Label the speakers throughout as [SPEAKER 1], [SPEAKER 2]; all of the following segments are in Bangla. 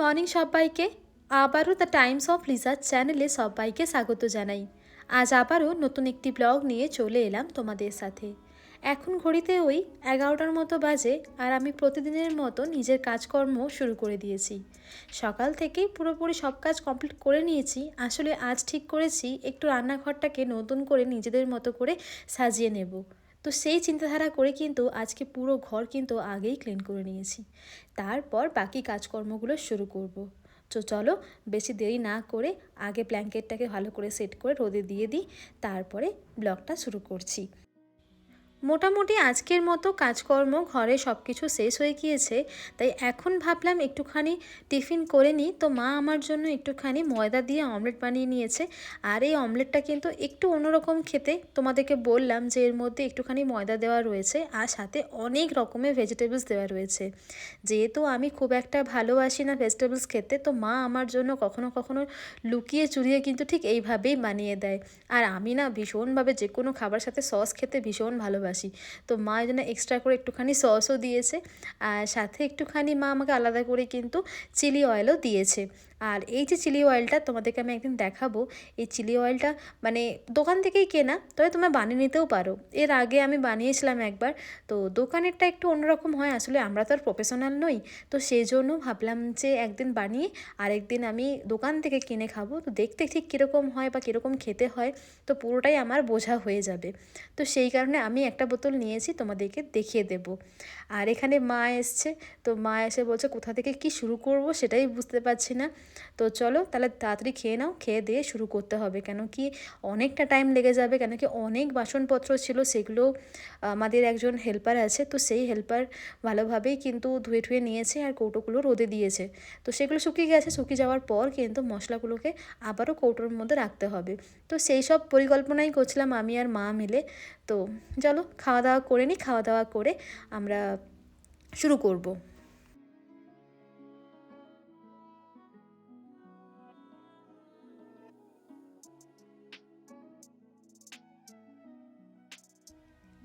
[SPEAKER 1] মর্নিং সবাইকে। আবারও দ্য টাইমস অফ লিজার চ্যানেলে সবাইকে স্বাগত জানাই। আজ আবারও নতুন একটি ব্লগ নিয়ে চলে এলাম তোমাদের সাথে। এখন ঘড়িতে ওই এগারোটার মতো বাজে আর আমি প্রতিদিনের মতো নিজের কাজকর্ম শুরু করে দিয়েছি। সকাল থেকেই পুরোপুরি সব কাজ কমপ্লিট করে নিয়েছি। আসলে আজ ঠিক করেছি একটু রান্নাঘরটাকে নতুন করে নিজেদের মতো করে সাজিয়ে নেব। তো সেই চিন্তাধারা করে কিন্তু আজকে পুরো ঘর কিন্তু আগেই ক্লিন করে নিয়েছি তারপর বাকি কাজকর্মগুলো শুরু করব। তো চলো, বেশি দেরি না করে আগে ব্ল্যাঙ্কেটটাকে ভালো করে সেট করে রোদে দিয়ে দিই, তারপরে ব্লগটা শুরু করছি মোটামুটি আজকের মতো কাজকর্ম ঘরে সব কিছু শেষ হয়ে গিয়েছে, তাই এখন ভাবলাম একটুখানি টিফিন করে নিই। তো মা আমার জন্য একটুখানি ময়দা দিয়ে অমলেট বানিয়ে নিয়েছে। আর এই অমলেটটা কিন্তু একটু অন্যরকম খেতে। তোমাদেরকে বললাম যে এর মধ্যে একটুখানি ময়দা দেওয়া রয়েছে আর সাথে অনেক রকমের ভেজিটেবলস দেওয়া রয়েছে। যেহেতু আমি খুব একটা ভালোবাসি না ভেজিটেবলস খেতে, তো মা আমার জন্য কখনো কখনো লুকিয়ে চুরিয়ে কিন্তু ঠিক এইভাবেই বানিয়ে দেয়। আর আমি না ভীষণভাবে যে কোনো খাবার সাথে সস খেতে ভীষণ ভালোবাসি। ভালোবাসি। তো মা এই জন্য এক্সট্রা করে একটুখানি সসও দিয়েছে আর সাথে একটুখানি মা আমাকে আলাদা করে কিন্তু চিলি অয়েলও দিয়েছে। আর এই যে চিলি অয়েলটা তোমাদেরকে আমি একদিন দেখাবো। এই চিলি অয়েলটা মানে দোকান থেকেই কেনা, তবে তোমরা বানিয়ে নিতেও পারো। এর আগে আমি বানিয়েছিলাম একবার, তো দোকানেরটা একটু অন্যরকম হয়। আসলে আমরা তো আর প্রফেশনাল নই, তো সেই জন্য ভাবলাম যে একদিন বানিয়ে আরেকদিন আমি দোকান থেকে কিনে খাব। তো দেখতে ঠিক কীরকম হয় বা কীরকম খেতে হয়, তো পুরোটাই আমার বোঝা হয়ে যাবে। তো সেই কারণে আমি একটা বোতল নিয়েছি, তোমাদেরকে দেখিয়ে দেব। আর এখানে মা এসছে, তো মা এসে বলছে, কোথা থেকে কি শুরু করব সেটাই বুঝতে পারছি না। তো চলো, তাহলে তাড়াতাড়ি খেয়ে নাও, খেয়ে দিয়ে শুরু করতে হবে। কেন কি অনেকটা টাইম লেগে যাবে, কেন কি অনেক বাসনপত্র ছিল, সেগুলো আমাদের একজন হেল্পার আছে, তো সেই হেল্পার ভালোভাবেই কিন্তু ধুয়ে ঠুয়ে নিয়েছে আর কৌটোগুলো রোদে দিয়েছে। তো সেগুলো শুকিয়ে গেছে, শুকিয়ে যাওয়ার পর কিন্তু মশলাগুলোকে আবারও কৌটোর মধ্যে রাখতে হবে। তো সেই সব পরিকল্পনাই করছিলাম আমি আর মা মিলে। তো চলো খাওয়া দাওয়া করে নিই খাওয়া দাওয়া করে আমরা শুরু করব।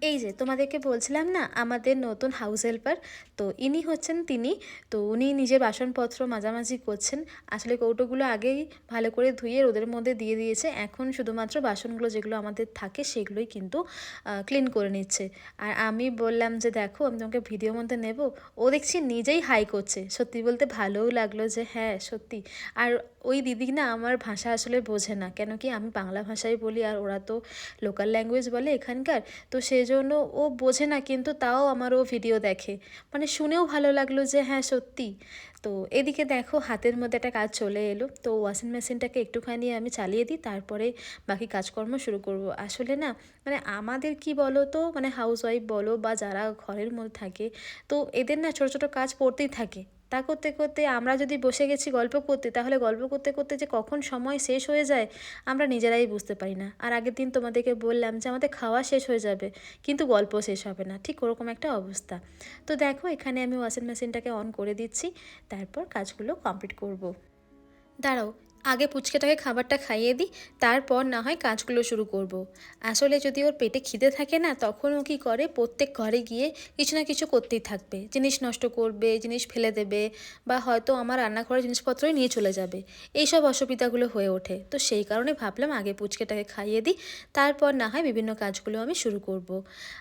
[SPEAKER 1] এই যে তোমাদেরকে বলছিলাম না, আমাদের নতুন হাউস হেল্পার তো ইনি হচ্ছেন তিনি, তো উনি নিজের বাসনপত্র মাঝামাঝি করছেন। আসলে কৌটোগুলো আগেই ভালো করে ধুয়ে রোদের মধ্যে দিয়ে দিয়েছে। এখন শুধুমাত্র বাসনগুলো যেগুলো আমাদের থাকে সেগুলোই কিন্তু ক্লিন করে নিচ্ছে। আর আমি বললাম যে দেখো, আমি তোমাকে ভিডিওর মধ্যে নেব। ও দেখছি নিজেই হাই করছে। সত্যি বলতে ভালোও লাগল যে হ্যাঁ সত্যি। আর ওই দিদি না আমার ভাষা আসলে বোঝে না। কেন কি আমি বাংলা ভাষায় বলি আর ওরা তো লোকাল ল্যাঙ্গুয়েজ বলে এখানকার। তো সেই জন্য ও বোঝে না কিন্তু তাও আমার ও ভিডিও দেখে। মানে শুনেও ভালো লাগল যে হ্যাঁ সত্যি। তো এদিকে দেখো হাতের মধ্যে একটা কাজ চলে এলো। তো ওয়াশিং মেশিনটাকে একটুখানি আমি চালিয়ে দিই, তারপরে বাকি কাজকর্ম শুরু করব। আসলে না মানে আমাদের কি বলো তো মানে হাউস ওয়াইফ বলো বা যারা ঘরের মধ্যে থাকে, তো এদের না ছোটো ছোটো কাজ পড়তেই থাকে। তা করতে করতে আমরা যদি বসে গেছি গল্প করতে, তাহলে গল্প করতে করতে যে কখন সময় শেষ হয়ে যায়, আমরা নিজেরাই বুঝতে পারি না। আর আগের দিন তোমাদেরকে বললাম যে আমাদের খাওয়া শেষ হয়ে যাবে, কিন্তু গল্প শেষ হবে না। ঠিক ওরকম একটা অবস্থা। তো দেখো, এখানে আমি ওয়াশিং মেশিনটাকে অন করে দিচ্ছি, তারপর কাজগুলো কমপ্লিট করব। দাঁড়াও আগে পুচকেটাকে খাবারটা খাইয়ে দিই, তারপর না হয় কাজগুলো শুরু করব। আসলে যদি ওর পেটে খিদে থাকে না, তখন ও কী করে? প্রত্যেক ঘরে গিয়ে কিছু না কিছু করতেই থাকবে। জিনিস নষ্ট করবে, জিনিস ফেলে দেবে বা হয়তো আমার রান্নাঘরের জিনিসপত্রই নিয়ে চলে যাবে। এই সব অসুবিধাগুলো হয়ে ওঠে। তো সেই কারণে ভাবলাম আগে পুচকেটাকে খাইয়ে দিই, তারপর না হয় বিভিন্ন কাজগুলো আমি শুরু করব।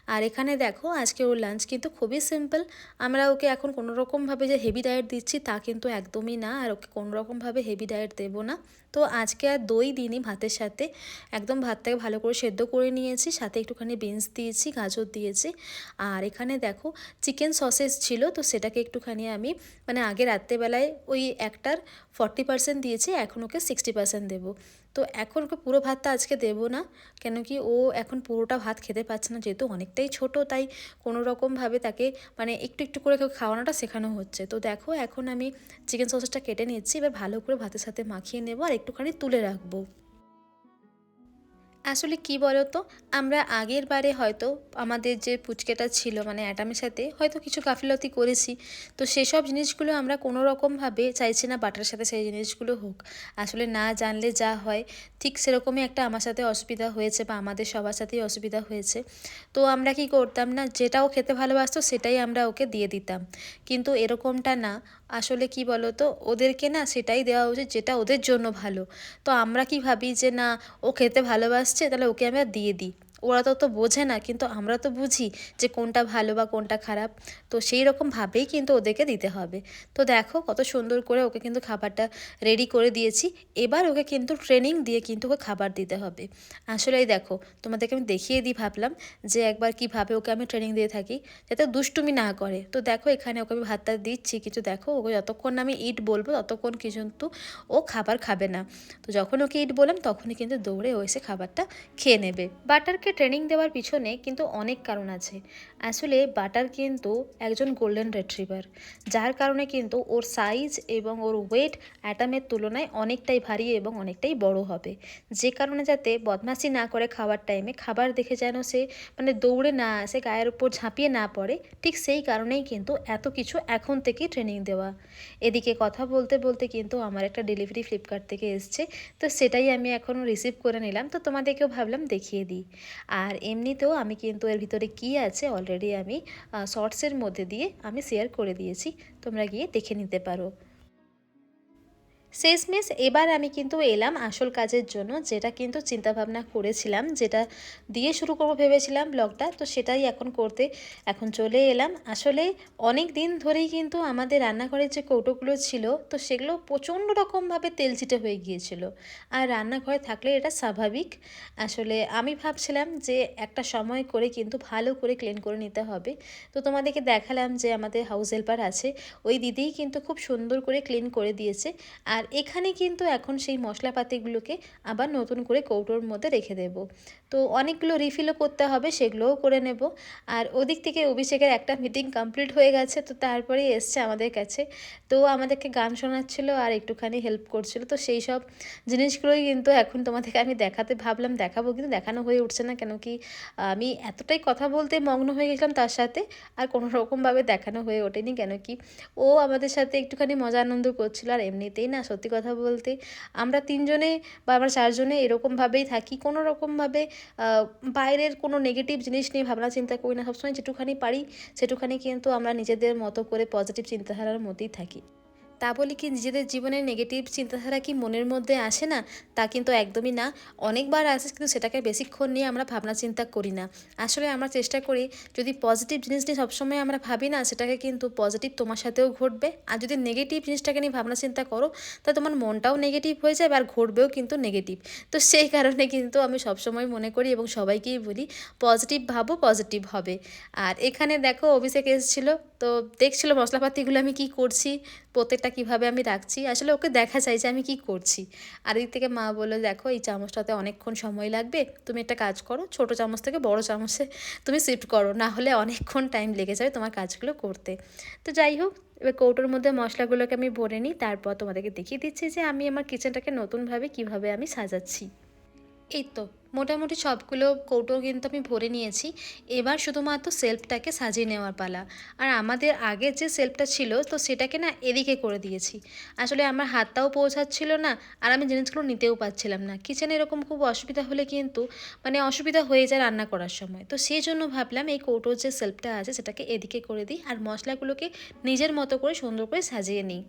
[SPEAKER 1] আর এখানে দেখো, আজকে ওর লাঞ্চ কিন্তু খুবই সিম্পল আমরা ওকে এখন কোনোরকমভাবে যে হেভি ডায়েট দিচ্ছি তা কিন্তু একদমই না। আর ওকে কোনোরকমভাবে হেভি ডায়েট দেবো না। তো আজকে আর দই দিইনি ভাতের সাথে। একদম ভাতটাকে ভালো করে সেদ্ধ করে নিয়েছি, সাথে একটুখানি বিনস দিয়েছি, গাজর দিয়েছি। আর এখানে দেখো চিকেন সসেস ছিল, তো সেটাকে একটুখানি আমি মানে আগে রাত্রেবেলায় ওই একটার ফর্টি পার্সেন্ট দিয়েছি, এখন ওকে সিক্সটি পার্সেন্ট দেবো। তো এখন ওকে পুরো ভাতটা আজকে দেব না, কেন কি ও এখন পুরোটা ভাত খেতে পারছে না যেহেতু অনেকটাই ছোট, তাই কোনো রকমভাবে তাকে মানে একটু একটু করে খাওয়ানোটা শেখানো হচ্ছে। তো দেখো এখন আমি চিকেন সসটা কেটে নিচ্ছি, এবার ভালো করে ভাতের সাথে মাখিয়ে নেব আর একটুখানি তুলে রাখব। আসলে কি বলতো? আমরা আগের বারে হয়তো আমাদের যে পুচকেটা ছিল মানে অ্যাটামের সাথে, হয়তো কিছু গাফিলতি করেছি। তো সেসব জিনিসগুলো আমরা কোনো রকমভাবে চাইছি না বাটার সাথে সেই জিনিসগুলো হোক। আসলে না জানলে যা হয়, ঠিক সেরকমই একটা আমার সাথে অসুবিধা হয়েছে বা আমাদের সবার সাথেই অসুবিধা হয়েছে। তো আমরা কি করতাম না যেটাও খেতে ভালোবাসতো সেটাই আমরা ওকে দিয়ে দিতাম। কিন্তু এরকমটা না। আসলে কি বলো তো ওদেরকে না সেটাই দেওয়া উচিত যেটা ওদের জন্য ভালো। তো আমরা কি ভাবি যে না, ও খেতে ভালোবাসছে, তাহলে ওকে আমরা দিয়ে দিই। ওরা তো তো বোঝে না, কিন্তু আমরা তো বুঝি যে কোনটা ভালো বা কোনটা খারাপ। তো সেই রকমভাবেই কিন্তু ওদেরকে দিতে হবে। তো দেখো কত সুন্দর করে ওকে কিন্তু খাবারটা রেডি করে দিয়েছি। এবার ওকে কিন্তু ট্রেনিং দিয়ে কিন্তু ওকে খাবার দিতে হবে। আসলেই দেখো, তোমাদেরকে আমি দেখিয়ে দিই ভাবলাম যে একবার কীভাবে ওকে আমি ট্রেনিং দিয়ে থাকি, যাতে দুষ্টুমি না করে। তো দেখো এখানে ওকে আমি ভাতটা দিচ্ছি কিছু দেখো ওকে যতক্ষণ আমি ইট বলব, ততক্ষণ কিন্তু ও খাবার খাবে না। তো যখন ওকে ইট বললাম, তখনই কিন্তু দৌড়ে ও এসে খাবারটা খেয়ে নেবে। বাটারকে ট্রেনিং দেওয়ার পিছনে কিন্তু অনেক কারণ আছে। আসলে বাটার কিন্তু একজন গোল্ডেন রেট্রিভার যার কারণে কিন্তু ওর সাইজ এবং ওর ওয়েট অ্যাটামের তুলনায় অনেকটাই ভারী এবং অনেকটাই বড় হবে। যে কারণে যাতে বদমাশি না করে খাওয়ার টাইমে খাবার দেখে যেন সে মানে দৌড়ে না আসে, গায়ের উপর ঝাঁপিয়ে না পড়ে, ঠিক সেই কারণেই কিন্তু এত কিছু এখন থেকেই ট্রেনিং দেওয়া। এদিকে কথা বলতে বলতে কিন্তু আমার একটা ডেলিভারি ফ্লিপকার্ট থেকে এসছে, তো সেটাই আমি এখন রিসিভ করে নিলাম। তো তোমাদেরকেও ভাবলাম দেখিয়ে দিই। আর এমনিতেও আমি কিন্তু এর ভিতরে কি আছে অলরেডি আমি শর্টসের মধ্যে দিয়ে আমি শেয়ার করে দিয়েছি। তোমরা গিয়ে দেখে নিতে পারো। শেষমেশ এবার আমি কিন্তু এলাম আসল কাজের জন্য, যেটা কিন্তু চিন্তাভাবনা করেছিলাম, যেটা দিয়ে শুরু করব ভেবেছিলাম ব্লগটা। তো সেটাই এখন করতে এখন চলে এলাম। আসলে অনেক দিন ধরেই কিন্তু আমাদের রান্নাঘরের যে কৌটোগুলো ছিল, তো সেগুলো প্রচণ্ড রকমভাবে তেলচিটে হয়ে গিয়েছিল। আর রান্নাঘরে থাকলে এটা স্বাভাবিক। আসলে আমি ভাবছিলাম যে একটা সময় করে কিন্তু ভালো করে ক্লিন করে নিতে হবে। তো তোমাদেরকে দেখালাম যে আমাদের হাউস হেল্পার আছে, ওই দিদিই কিন্তু খুব সুন্দর করে ক্লিন করে দিয়েছে। আর এখানে কিন্তু এখন সেই মশলাপাতিগুলোকে আবার নতুন করে কৌটোর মধ্যে রেখে দেব। তো অনেকগুলো রিফিলও করতে হবে, সেগুলোও করে নেব। আর ওদিক থেকে অভিষেকের একটা মিটিং কমপ্লিট হয়ে গেছে, তো তারপরেই এসছে আমাদের কাছে। তো আমাদেরকে গান শোনাচ্ছিল আর একটুখানি হেল্প করছিল। তো সেই সব জিনিসগুলোই কিন্তু এখন তোমাদেরকে আমি দেখাতে ভাবলাম, দেখাবো কিন্তু দেখানো হয়ে উঠছে না, কেন কি, আমি এতটাই কথা বলতে মগ্ন হয়ে গেছিলাম তার সাথে আর কোনো রকমভাবে দেখানো হয়ে ওঠেনি, কেন কি, ও আমাদের সাথে একটুখানি মজা আনন্দ করছিল। আর এমনিতেই না সত্যি কথা বলতে আমরা তিনজনে বা আমরা চারজনে এরকমভাবেই থাকি। কোনো রকমভাবে বাইরের কোনো নেগেটিভ জিনিস নিয়ে ভাবনা চিন্তা করি না। সবসময় যেটুখানি পারি সেটুখানি কিন্তু আমরা নিজেদের মতো করে পজিটিভ চিন্তাধারার মধ্যেই থাকি। তা বলে কি নিজেদের জীবনে নেগেটিভ চিন্তাধারা কি মনের মধ্যে আসে না? তা কিন্তু একদমই না। অনেকবার আসে কিন্তু সেটাকে বেশিক্ষণ নিয়ে আমরা ভাবনা চিন্তা করি না। আসলে আমরা চেষ্টা করি, যদি পজিটিভ জিনিস নিয়ে সবসময় আমরা ভাবি না, সেটাকে কিন্তু পজিটিভ তোমার সাথেও ঘটবে। আর যদি নেগেটিভ জিনিসটাকে নিয়ে ভাবনা চিন্তা করো, তা তোমার মনটাও নেগেটিভ হয়ে যাবে আর ঘটবেও কিন্তু নেগেটিভ তো সেই কারণে কিন্তু আমি সবসময় মনে করি এবং সবাইকেই বলি পজিটিভ ভাবো পজিটিভ হবে। আর এখানে দেখো অভিষেক এসেছিল, তো দেখছিলো মশলাপাতিগুলো আমি কি করছি প্রত্যেকটা কীভাবে আমি রাখছি? আসলে ওকে দেখা চাই যে আমি কি করছি। আর এদিক থেকে মা বলল, দেখো, এই চামচটাতে অনেকক্ষণ সময় লাগবে। তুমি একটা কাজ করো, ছোট চামচ থেকে বড় চামচে তুমি শিফট করো। না হলে অনেকক্ষণ টাইম লেগে যাবে তোমার কাজগুলো করতে। তো যাই হোক, এবার কৌটোর মধ্যে মশলাগুলোকে আমি ভরে নিই। তারপর তোমাদেরকে দেখিয়ে দিচ্ছি যে আমি আমার কিচেনটাকে নতুনভাবে কীভাবে আমি সাজাচ্ছি। এই তো, মোটামুটি সবগুলো কৌটো কিন্তু আমি ভরে নিয়েছি। এবার শুধুমাত্র সেলফটাকে সাজিয়ে নেওয়ার পালা। আর আমাদের আগের যে সেলফটা ছিল, তো সেটাকে না এদিকে করে দিয়েছি। আসলে আমার হাতটাও পৌঁছাচ্ছিল না, আর আমি জিনিসগুলো নিতেও পারছিলাম না। কিচেনে এরকম খুব অসুবিধা হলে কিন্তু মানে অসুবিধা হয়ে যায় রান্না করার সময়। তো সেই জন্য ভাবলাম এই কৌটোর যে সেলফটা আছে, সেটাকে এদিকে করে দিই, আর মশলাগুলোকে নিজের মতো করে সুন্দর করে সাজিয়ে নিই।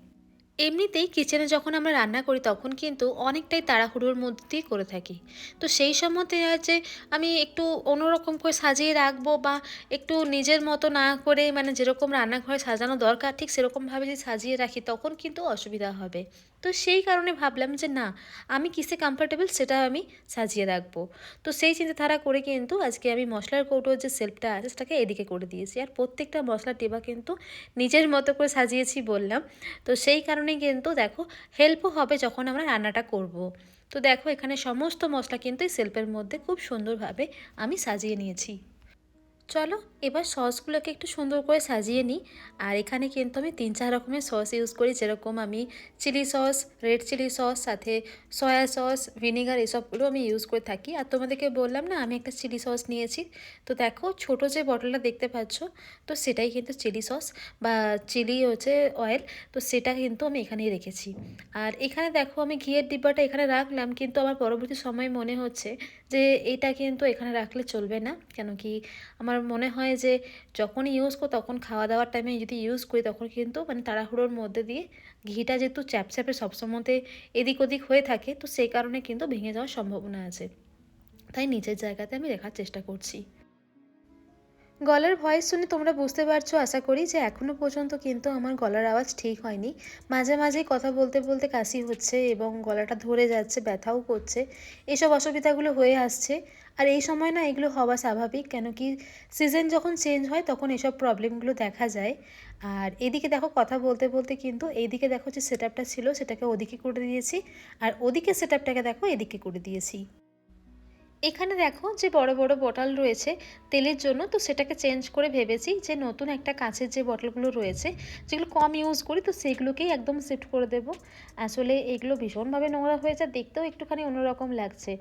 [SPEAKER 1] এমনিতেই কিচেনে যখন আমরা রান্না করি, তখন কিন্তু অনেকটাই তাড়াহুড়োর মধ্যে দিয়ে করে থাকি। তো সেই সময়তে যে, আমি একটু অন্যরকম করে সাজিয়ে রাখব বা একটু নিজের মতো না করে মানে যেরকম রান্নাঘরে সাজানো দরকার, ঠিক সেরকমভাবে যদি সাজিয়ে রাখি, তখন কিন্তু অসুবিধা হবে। তো সেই কারণে ভাবলাম যে, না, আমি কিসে কমফর্টেবল সেটা আমি সাজিয়ে রাখব। তো সেই চিন্তাধারা করে কিন্তু আজকে আমি মশলার কৌটোর যে সেলফটা আছে, সেটাকে এদিকে করে দিয়েছি। আর প্রত্যেকটা মশলার টেবা কিন্তু নিজের মতো করে সাজিয়েছি বললাম। তো সেই কারণে কিন্তু দেখো হেল্পও হবে যখন আমরা রান্নাটা করব। তো দেখো এখানে সমস্ত মশলা কিন্তু এই সেলফের মধ্যে খুব সুন্দরভাবে আমি সাজিয়ে নিয়েছি চলো, এবার সসগুলোকে একটু সুন্দর করে সাজিয়ে নিই। আর এখানে কিন্তু আমি তিন চার রকমের সস ইউজ করি। যেরকম আমি chilli sauce red chilli sauce, সাথে সয়া সস ভিনেগার এসবগুলো আমি ইউজ করে থাকি। আর তোমাদেরকে বললাম না, আমি একটা চিলি সস নিয়েছি। তো দেখো, ছোট যে বটলটা দেখতে পাচ্ছ, তো সেটাই কিন্তু চিলি সস বা চিলি হচ্ছে অয়েল তো সেটা কিন্তু আমি এখানেই রেখেছি। আর এখানে দেখো, আমি ঘিয়ের ডিব্বাটা এখানে রাখলাম, কিন্তু আমার পরবর্তী সময় মনে হচ্ছে যে এটা কিন্তু এখানে রাখলে চলবে না। কেন কি আমার মনে হয় যে যখন ইউজ করি তখন খাওয়া দাওয়ার টাইমে যদি ইউজ করি তখন কিন্তু মানে তাড়াহুড়োর মধ্যে দিয়ে ঘিটা যেহেতু চ্যাপচ্যাপে সবসময়তে এদিক ওদিক হয়ে থাকে, তো সেই কারণে কিন্তু ভেঙে যাওয়ার সম্ভাবনা আছে। তাই নিজের জায়গাতে আমি রেখার চেষ্টা করছি। গলার ভয়েস শুনে তোমরা বুঝতে পারছ, আশা করি যে এখনও পর্যন্ত কিন্তু আমার গলার আওয়াজ ঠিক হয়নি। মাঝে মাঝেই কথা বলতে বলতে কাশি হচ্ছে এবং গলাটা ধরে যাচ্ছে, ব্যথাও করছে। এসব অসুবিধাগুলো হয়ে আসছে। আর এই সময় না এগুলো হওয়া স্বাভাবিক, কেন কি সিজন যখন চেঞ্জ হয় তখন এসব প্রবলেমগুলো দেখা যায়। আর এদিকে দেখো কথা বলতে বলতে কিন্তু এইদিকে দেখো যে সেট ছিল, সেটাকে ওদিকে করে দিয়েছি। আর ওদিকে সেট দেখো এদিকে করে দিয়েছি। এখানে দেখো যে বড় বড় বটল রয়েছে তেলের জন্য, তো সেটাকে চেঞ্জ করে ভেবেছি যে নতুন একটা কাঁচের যে বটলগুলো রয়েছে, যেগুলো কম ইউজ করি, তো সেগুলোকেই একদম শিফট করে দেব। আসলে এগুলো ভীষণভাবে নোংরা হয়ে যায়, দেখতেও একটুখানি অন্যরকম লাগছে।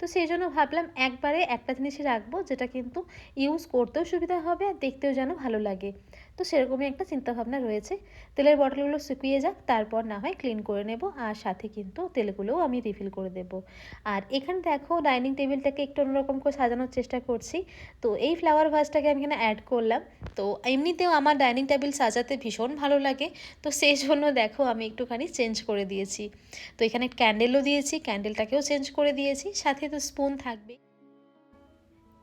[SPEAKER 1] তো সেই জন্য ভাবলাম একবারে একটা জিনিসই রাখব, যেটা কিন্তু ইউজ করতেও সুবিধা হবে আর দেখতেও যেন ভালো লাগে। তো সেরকমই একটা চিন্তাভাবনা রয়েছে। তেলের বটলগুলো শুকিয়ে যাক, তারপর না হয় ক্লিন করে নেব, আর সাথে কিন্তু তেলগুলোও আমি রিফিল করে দেব। আর এখানে দেখো ডাইনিং টেবিলটাকে একটু অন্যরকম করে সাজানোর চেষ্টা করছি। তো এই ফ্লাওয়ার ভাসটাকে আমি এখানে অ্যাড করলাম। তো এমনিতেও আমার ডাইনিং টেবিল সাজাতে ভীষণ ভালো লাগে। তো সেই জন্য দেখো আমি একটুখানি চেঞ্জ করে দিয়েছি। তো এখানে ক্যান্ডেলও দিয়েছি ক্যান্ডেলটাকেও চেঞ্জ করে দিয়েছি। সাথে তো স্পুন থাকবে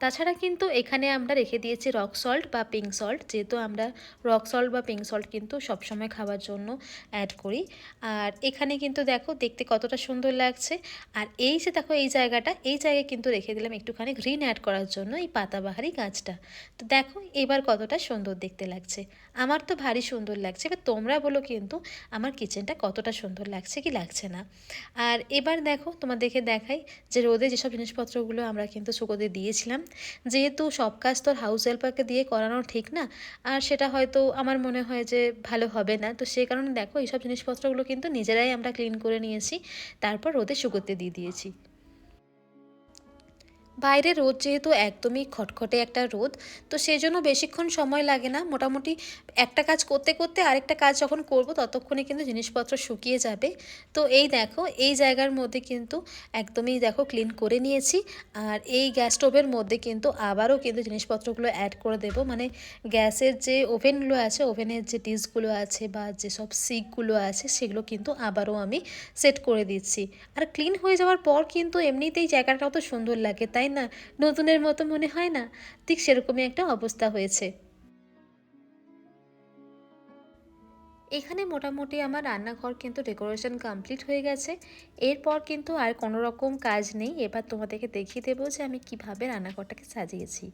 [SPEAKER 1] তাছাড়া কিন্তু এখানে আমরা রেখে দিয়েছি রক সল্ট বা পিঙ্ক সল্ট যেহেতু আমরা রক সল্ট বা পিঙ্ক সল্ট কিন্তু সবসময় খাওয়ার জন্য অ্যাড করি। আর এখানে কিন্তু দেখো, দেখতে কতটা সুন্দর লাগছে। আর এই যে দেখো, এই জায়গাটা, এই জায়গায় কিন্তু রেখে দিলাম একটুখানি গ্রিন অ্যাড করার জন্য এই পাতাবাহারি গাছটা। তো দেখো, এবার কতটা সুন্দর দেখতে লাগছে। আমার তো ভারী সুন্দর লাগছে, এবার তোমরা বলো কিন্তু আমার কিচেনটা কতটা সুন্দর লাগছে কি লাগছে না। আর এবার দেখো, তোমাদেরকে দেখাই যে রোদে যেসব জিনিসপত্রগুলো আমরা কিন্তু শুকোতে দিয়েছিলাম যেহেতু সব কাজ তোর হাউস হেল্পারকে দিয়ে করানো ঠিক না, আর সেটা হয়তো আমার মনে হয় যে ভালো হবে না। তো সেই কারণে দেখো এইসব জিনিসপত্রগুলো কিন্তু নিজেরাই আমরা ক্লিন করে নিয়েছি, তারপর রোদে শুকোতে দিয়ে দিয়েছি। বাইরে রোদ যেহেতু একদমই খটখটে একটা রোদ, তো সেই জন্য বেশিক্ষণ সময় লাগে না। মোটামুটি একটা কাজ করতে করতে আরেকটা কাজ যখন করব ততক্ষণে কিন্তু জিনিসপত্র শুকিয়ে যাবে। তো এই দেখো, এই জায়গার মধ্যে কিন্তু একদমই দেখো ক্লিন করে নিয়েছি। আর এই গ্যাস স্টোভের মধ্যে কিন্তু আবারও কিন্তু জিনিসপত্রগুলো অ্যাড করে দেব। মানে গ্যাসের যে ওভেনগুলো আছে ওভেনের যে ডিসগুলো আছে বা যেসব সিকগুলো আছে, সেগুলো কিন্তু আবারও আমি সেট করে দিচ্ছি। আর ক্লিন হয়ে যাওয়ার পর কিন্তু এমনিতেই জায়গাটাও তো সুন্দর লাগে, তাই না, নতুনের মতো মনে হয় না। ঠিক সেরকমই একটা অবস্থা হয়েছে। এখানে মোটামুটি আমার রান্নাঘর কিন্তু ডেকোরেশন কমপ্লিট হয়ে গেছে। এরপর কিন্তু আর কোনো রকম কাজ নেই। এবার তোমাদেরকে দেখিয়ে দেবো যে আমি কীভাবে রান্নাঘরটাকে সাজিয়েছি।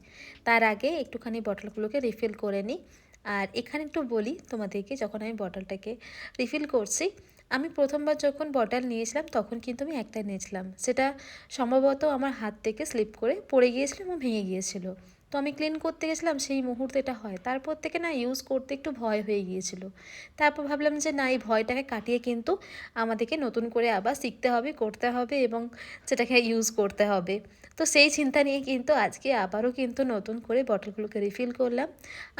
[SPEAKER 1] তার আগে একটুখানি বটলগুলোকে রিফিল করে নিই। আর এখানে একটু বলি তোমাদেরকে, যখন আমি বটলটাকে রিফিল করছি আমি প্রথমবার যখন বটাল নিয়েছিলাম, তখন কিন্তু আমি একটাই নিয়েছিলাম সেটা সম্ভবত আমার হাত থেকে স্লিপ করে পড়ে গিয়েছিল এবং ভেঙে গিয়েছিল। তো আমি ক্লিন করতে গেছিলাম, সেই মুহূর্তে এটা হয়। তারপর থেকে না ইউজ করতে একটু ভয় হয়ে গিয়েছিল। তারপর ভাবলাম যে না, এই ভয়টাকে কাটিয়ে কিন্তু আমাদেরকে নতুন করে আবার শিখতে হবে, করতে হবে এবং সেটাকে ইউজ করতে হবে। তো সেই চিন্তা নিয়ে কিন্তু আজকে আবারও কিন্তু নতুন করে বটলগুলোকে রিফিল করলাম।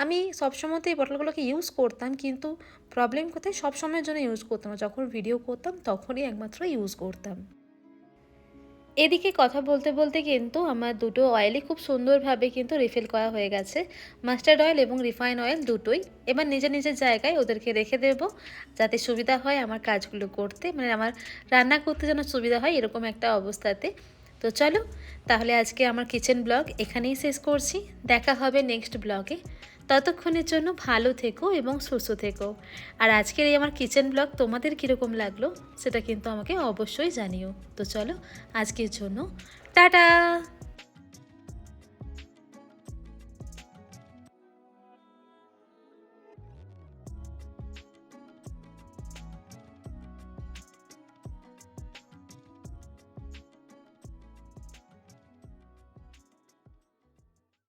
[SPEAKER 1] আমি সবসময়তে এই বটলগুলোকে ইউজ করতাম কিন্তু প্রবলেম কোথায়? সবসময়ের জন্য ইউজ করতাম যখন ভিডিও করতাম, তখনই একমাত্র ইউজ করতাম। এদিকে কথা বলতে বলতে কিন্তু আমার দুটো অয়েলই খুব সুন্দরভাবে কিন্তু রিফিল করা হয়ে গেছে। মাস্টার্ড অয়েল এবং রিফাইন অয়েল দুটোই। এবার নিজের নিজের জায়গায় ওদেরকে রেখে দেব, যাতে সুবিধা হয় আমার কাজগুলো করতে। মানে আমার রান্না করতে যেন সুবিধা হয় এরকম একটা অবস্থাতে। তো চলো, তাহলে আজকে আমার কিচেন ব্লগ এখানেই শেষ করছি। দেখা হবে নেক্সট ব্লগে ততক্ষণের জন্য ভালো থেকো এবং সুস্থ থেকো। আর আজকের এই আমার কিচেন ব্লগ তোমাদের কীরকম লাগল সেটা কিন্তু আমাকে অবশ্যই জানিও। তো চলো, আজকের জন্য টাটা!